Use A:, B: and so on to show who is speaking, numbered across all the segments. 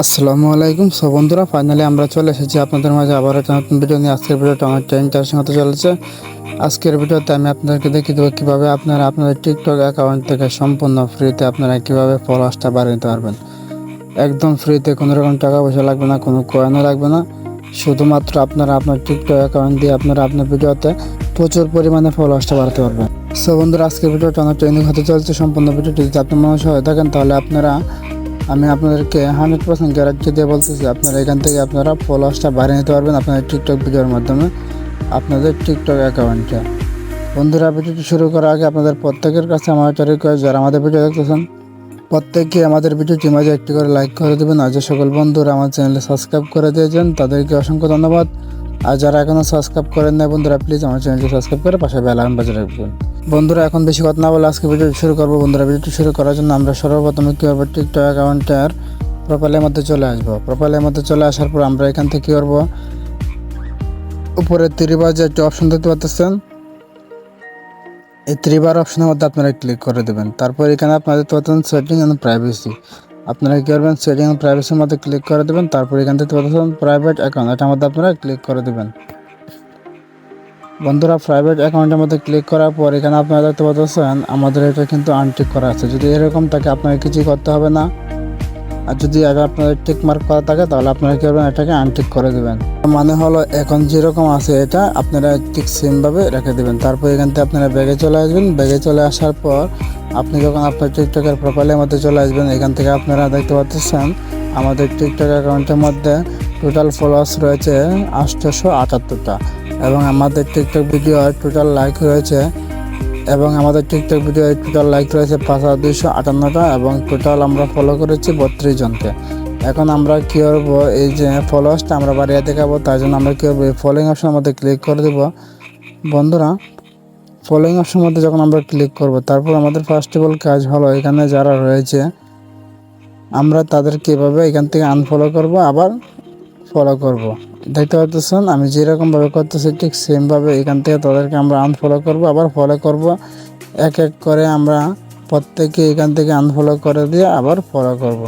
A: আসসালামু আলাইকুম। সব বন্ধুরা ফাইনালি আমরা চলে এসেছি আপনাদের মাঝে আবার একটা নতুন ভিডিও নিয়ে। আজকের ভিডিওটা আমার অনেকটা ইন্টারেস্টিং হতে চলেছে। আজকের ভিডিওতে আমি আপনাদেরকে দেখিয়ে দেবো কীভাবে আপনারা আপনাদের টিকটক অ্যাকাউন্ট থেকে সম্পূর্ণ ফ্রিতে আপনারা কীভাবে ফলোয়ার্সটা বাড়িয়ে নিতে পারবেন। একদম ফ্রিতে কোনো রকম টাকা পয়সা লাগবে না, কোনো কয়েনও লাগবে না। শুধুমাত্র আপনারা আপনার টিকটক অ্যাকাউন্ট দিয়ে আপনারা আপনার ভিডিওতে প্রচুর পরিমাণে ফলোয়ার্সটা বাড়াতে পারবেন। সো বন্ধুরা, আজকের ভিডিওটা অনেকটা ইউনিক হতে চলছে। সম্পূর্ণ ভিডিওটি যদি আপনার মানুষ হয়ে থাকেন তাহলে আপনারা আমি আপনাদেরকে হান্ড্রেড পার্সেন্ট গ্যারান্টি দিয়ে বলতেছি, আপনারা এখান থেকে আপনারা ফলোয়ার্সটা বাড়িয়ে নিতে পারবেন আপনাদের টিকটক ভিডিওর মাধ্যমে, আপনাদের টিকটক অ্যাকাউন্টে বন্ধুরা ভিডিওটি শুরু করার আগে আপনাদের প্রত্যেকের কাছে আমার একটা রিকোয়েস্ট যারা আমাদের ভিডিও দেখতেছেন, প্রত্যেককে আমাদের ভিডিওটি মাঝে একটি করে লাইক করে দেবেন। আর যে সকল বন্ধুরা আমার চ্যানেলে সাবস্ক্রাইব করে দিয়েছেন, তাদেরকে অসংখ্য ধন্যবাদ। আর যারা এখনও সাবস্ক্রাইব করেন না বন্ধুরা প্লিজ আমার চ্যানেলটি সাবস্ক্রাইব করে পাশে বেল আইকন বাজিয়ে রাখবেন। বন্ধুরা, এখন বেশি কথা না বলে আজকে ভিডিওটি শুরু করব। বন্ধুরা, ভিডিওটি শুরু করার জন্য আমরা সর্বপ্রথমে কী করব টিকটক অ্যাকাউন্টের প্রোফাইলের মধ্যে চলে আসব। প্রোফাইলের মধ্যে চলে আসার পর আমরা এখান থেকে কী করব? উপরে ত্রিবার যে একটি অপশন দেখতে পাচ্ছেন এই ত্রিবার অপশনের মধ্যে আপনারা ক্লিক করে দেবেন। তারপর এখানে আপনারা দেখতে পাচ্ছেন সেটিং অ্যান্ড প্রাইভেসি আপনারা কী করবেন? সেটিং অ্যান্ড প্রাইভেসির মধ্যে ক্লিক করে দেবেন। তারপর এখান থেকে দেখতে পাচ্ছেন প্রাইভেট অ্যাকাউন্ট এটার মধ্যে আপনারা ক্লিক করে দেবেন। বন্ধুরা প্রাইভেট অ্যাকাউন্টের মধ্যে ক্লিক করার পর এখানে আপনারা দেখতে পাচ্ছেন, আমাদের এটা কিন্তু আনটিক করা আছে। যদি এরকম থাকে, আপনাকে কিছুই করতে হবে না। আর যদি আগে আপনাদের টিক মার্ক করা থাকে, তাহলে আপনারা কী করবেন, এটাকে আনটিক করে দেবেন। মানে হলো, এখন যেরকম আছে এটা, আপনারা ঠিক সেমভাবে রেখে দেবেন। তারপর এখান থেকে আপনারা ব্যাগে চলে আসবেন। ব্যাগে চলে আসার পর আপনি যখন আপনার টিকটকের প্রোফাইলের মধ্যে চলে আসবেন, এখান থেকে আপনারা দেখতে পাচ্ছেন, আমাদের টিকটক অ্যাকাউন্টের মধ্যে টোটাল ফলোয়ার্স রয়েছে আটশোশো আটাত্তরটা। এবং আমাদের টিকটক ভিডিও টোটাল লাইক রয়েছে, এবং আমাদের টিকটক ভিডিও টোটাল লাইক রয়েছে পাঁচ হাজার দুইশো আটান্নটা এবং টোটাল আমরা ফলো করেছি বত্রিশ জনকে। এখন আমরা কী করব? এই যে ফলোয়ার্সটা আমরা বাড়িয়ে দেখাবো, তার জন্য আমরা কী করব? এই ফলোইং অপশনের মধ্যে ক্লিক করে দেবো। বন্ধুরা ফলোয়িং অপশনের মধ্যে যখন আমরা ক্লিক করব, তারপর আমাদের ফার্স্ট অফ অল কাজ হলো এখানে যারা রয়েছে, আমরা তাদেরকে এভাবে এখান থেকে আনফলো করব। আবার ফলো করব। দেখতে পাচ্ছেন আমি যেরকমভাবে করতেছি, ঠিক সেমভাবে এখান থেকে তাদেরকে আমরা আনফলো করব, আবার ফলো করব। এক এক করে আমরা প্রত্যেকে এখান থেকে আনফলো করে দিয়ে আবার ফলো করব।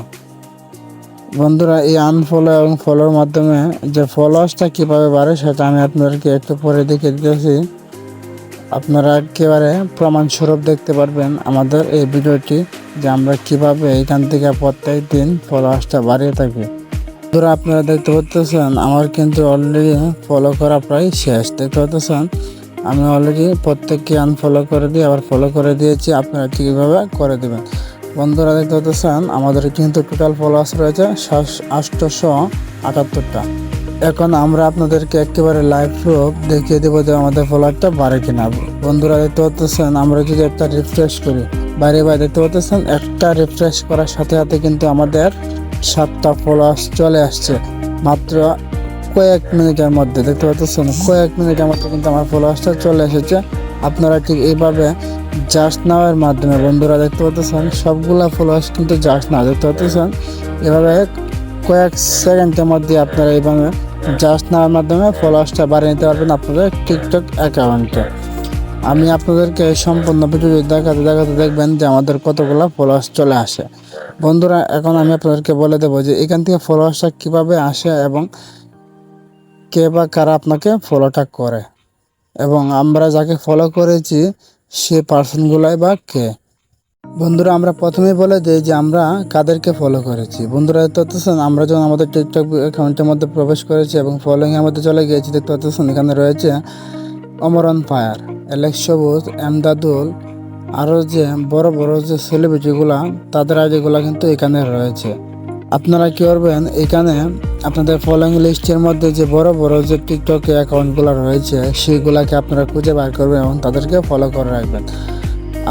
A: বন্ধুরা, এই আনফলো এবং ফলোর মাধ্যমে যে ফলোয়ার্সটা কীভাবে বাড়ে সেটা আমি আপনাদেরকে একটু পরে দেখে দিতেছি। আপনারা একেবারে প্রমাণস্বরূপ দেখতে পারবেন আমাদের এই ভিডিওটি যে আমরা কীভাবে এখান থেকে প্রত্যেক দিন ফলোয়ার্সটা বাড়িয়ে থাকি। ধরো আপনারা দেখতে পাচ্ছেন আমার কিন্তু অলরেডি ফলো করা প্রায় শেষ। দেখতে পাচ্ছেন আমি অলরেডি প্রত্যেককে আনফলো করে দিয়ে, আবার ফলো করে দিয়েছি, আপনারা ঠিকভাবে করে দেবেন। বন্ধুরা দেখতে পাচ্ছেন আমাদের কিন্তু টোটাল ফলোয়ার্স রয়েছে আটশোশো আটাত্তরটা। এখন আমরা আপনাদেরকে একেবারে লাইভ প্রুফ দেখিয়ে দেবো যে আমাদের ফলোয়ারটা বাড়ে কিনা। বন্ধুরা দেখতে পাচ্ছেন আমরা যদি একটা রিফ্রেশ করি, বাইরে বাইরে দেখতে পাচ্ছেন একটা রিফ্রেশ করার সাথে সাথে কিন্তু আমাদের সাতটা ফলোয়ার্স চলে আসছে। মাত্র কয়েক মিনিটের মধ্যে, দেখতে পাচ্ছেন? কয়েক মিনিটের মধ্যে কিন্তু আমার ফলোয়ার্সটা চলে এসেছে। আপনারা ঠিক এইভাবে জাস্ট নাওয়ের মাধ্যমে, বন্ধুরা দেখতে পাচ্ছেন? সবগুলা ফলোয়ার্স কিন্তু জাস্ট না দেখতে পাচ্ছেন? এভাবে কয়েক সেকেন্ডের মধ্যে আপনারা এইভাবে জাস্ট নেওয়ার মাধ্যমে ফলোয়ার্সটা বাড়িয়ে নিতে পারবেন আপনাদের টিকটক অ্যাকাউন্টে আমি আপনাদেরকে সম্পূর্ণ ভিডিও দেখাতে দেখাতে দেখবেন যে আমাদের কতগুলো ফলোয়ার্স চলে আসে। বন্ধুরা, এখন আমি আপনাদেরকে বলে দেবো যে এখান থেকে ফলোয়ার্সটা কীভাবে আসে এবং কে বা কারা আপনাকে ফলোটা করে। এবং আমরা যাকে ফলো করেছি, সে পার্সনগুলাই বা কে? বন্ধুরা, আমরা প্রথমেই বলে দিই যে আমরা কাদেরকে ফলো করেছি। বন্ধুরা, দেখতে আমরা যখন আমাদের টিকটক অ্যাকাউন্টের মধ্যে প্রবেশ করেছি এবং ফলোয়িংয়ের মধ্যে চলে গিয়েছি, দেখতে পাচ্ছেন, এখানে রয়েছে অমরন ফায়ার এলেক্স সবুজ এমদাদুল, আরও যে বড় বড় যে সেলিব্রিটিগুলা তাদের আইডিগুলো কিন্তু এখানে রয়েছে। আপনারা কী করবেন, এখানে আপনাদের ফলোয়িং লিস্টের মধ্যে যে বড় বড় যে টিকটক অ্যাকাউন্টগুলো রয়েছে, সেইগুলাকে আপনারা খুঁজে বার করবেন এবং তাদেরকে ফলো করে রাখবেন।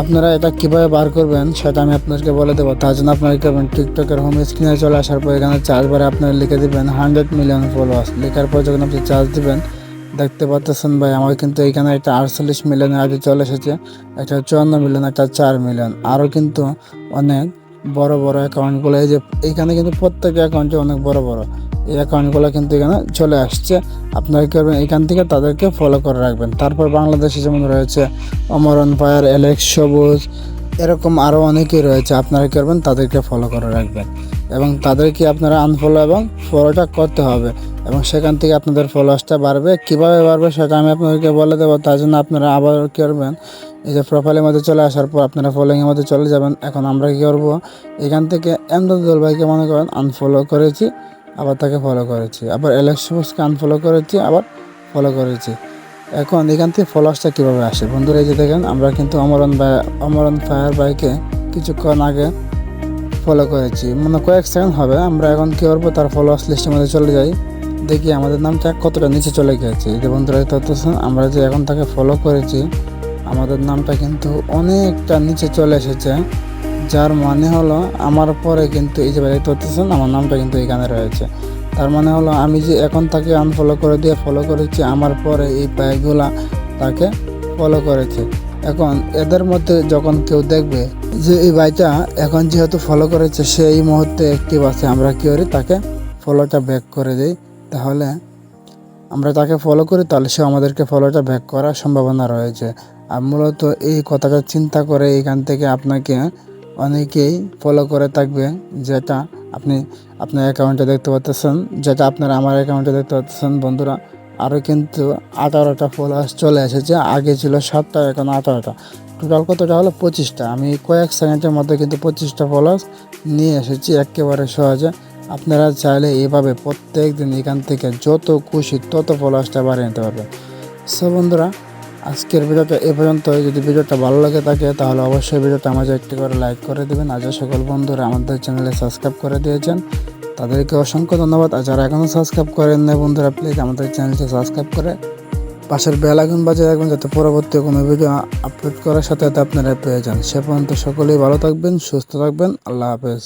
A: আপনারা এটা কীভাবে বার করবেন, সেটা আমি আপনাদেরকে বলে দেবো। তার জন্য আপনারা কী করবেন টিকটকের হোম স্ক্রিনে চলে আসার পর এখানে চার্জ বারে আপনারা লিখে দেবেন হান্ড্রেড মিলিয়ন ফলোয়ার্স লেখার পর যখন আপনি চার্জ দিবেন দেখতে পাচ্ছেন ভাই আমার কিন্তু এখানে একটা আটচল্লিশ মিলিয়ন আগে চলে এসেছে, একটা চুয়ান্ন মিলিয়ন একটা চার মিলিয়ন আরও কিন্তু অনেক বড় বড় অ্যাকাউন্টগুলো এই যে এখানে কিন্তু প্রত্যেক অ্যাকাউন্টে অনেক বড় বড়, এই অ্যাকাউন্টগুলো কিন্তু এখানে চলে আসছে, আপনারা করবেন, এখান থেকে তাদেরকে ফলো করে রাখবেন, তারপর বাংলাদেশে যেমন রয়েছে অমরন ফায়ার এলেক্স সবুজ এরকম আরও অনেকেই রয়েছে, আপনারা করবেন, তাদেরকে ফলো করে রাখবেন, এবং তাদেরকে আপনারা আনফলো এবং ফলোটা করতে হবে এবং সেখান থেকে আপনাদের ফলোয়ার্সটা বাড়বে। কীভাবে বাড়বে সেটা আমি আপনাদেরকে বলে দেবো, তার জন্য আপনারা আবার কী করবেন। এই যে প্রোফাইলের মধ্যে চলে আসার পর আপনারা ফলোইংয়ের মধ্যে চলে যাবেন। এখন আমরা কী করব? এখান থেকে এমদাদুল ভাইকে মনে করেন আনফলো করেছি, আবার তাকে ফলো করেছি। আবার এলেক্সকে আনফলো করেছি, আবার ফলো করেছি। এখন এখান থেকে ফলোয়ার্সটা কীভাবে আসে? বন্ধুরা, এই যে দেখেন, আমরা কিন্তু অমরন ভাই, অমরন ফায়ার বাইকে কিছুক্ষণ আগে ফলো করেছি। মানে কয়েক সেকেন্ড হবে। আমরা এখন কী করব? তার ফলোয়ার্স লিস্টের মধ্যে চলে যাই। দেখি আমাদের নামটা কতটা নিচে চলে গেছে। এই যে বন্ধুরা দেখতে আমরা যে এখন তাকে ফলো করেছি, আমাদের নামটা কিন্তু অনেকটা নিচে চলে এসেছে, যার মানে হলো আমার পরে কিন্তু এই যে দেখতে পাচ্ছেন আমার নামটা কিন্তু এখানে রয়েছে। তার মানে হলো আমি যে এখন তাকে আনফলো করে দিয়ে ফলো করেছি, আমার পরে এই পায়গুলা তাকে ফলো করেছে। এখন এদের মধ্যে যখন কেউ দেখবে যে এই ভাইটা এখন যেহেতু ফলো করেছে সেই মুহূর্তে অ্যাক্টিভ আছে, আমরা কী করি, তাকে ফলোটা ব্যাক করে দিই। তাহলে আমরা তাকে ফলো করি, তাহলে সে আমাদেরকে ফলোটা ব্যাক করার সম্ভাবনা রয়েছে। আর মূলত এই কথাটা চিন্তা করে এখান থেকে আপনাকে অনেকেই ফলো করে থাকবে, যেটা আপনি আপনার অ্যাকাউন্টে দেখতে পাচ্ছেন, যেটা আপনারা আমার অ্যাকাউন্টে দেখতে পাচ্ছেন। বন্ধুরা আরও কিন্তু আঠারোটা ফলোয়ার্স চলে এসেছে, আগে ছিল সাতটা, এখন আঠারোটা। টোটাল কতটা হলো? পঁচিশটা। আমি কয়েক সেকেন্ডের মধ্যে কিন্তু পঁচিশটা ফলোয়ার্স নিয়ে এসেছি, একেবারে সহজে। আপনারা চাইলে এভাবে প্রত্যেক দিন এখান থেকে যত খুশি তত ফলোয়ার্সটা বাড়িয়ে নিতে পারবেন। সো বন্ধুরা, আজকের ভিডিওটা এ পর্যন্ত যদি ভিডিওটা ভালো লাগে থাকে, তাহলে অবশ্যই ভিডিওটা আমাদের একটি করে লাইক করে দেবেন। আর সকল বন্ধুরা আমাদের চ্যানেলে সাবস্ক্রাইব করে দিয়েছেন, তাদেরকে অসংখ্য ধন্যবাদ। আর যারা এখনও সাবস্ক্রাইব করেন না বন্ধুরা, প্লিজ আমাদের চ্যানেলটি সাবস্ক্রাইব করে পাশের বেল আইকন বাজিয়ে রাখবেন, যাতে পরবর্তী কোনো ভিডিও আপলোড করার সাথে সাথে আপনারা পেয়ে যান। সে পর্যন্ত সকলেই ভালো থাকবেন, সুস্থ থাকবেন। আল্লাহ হাফেজ।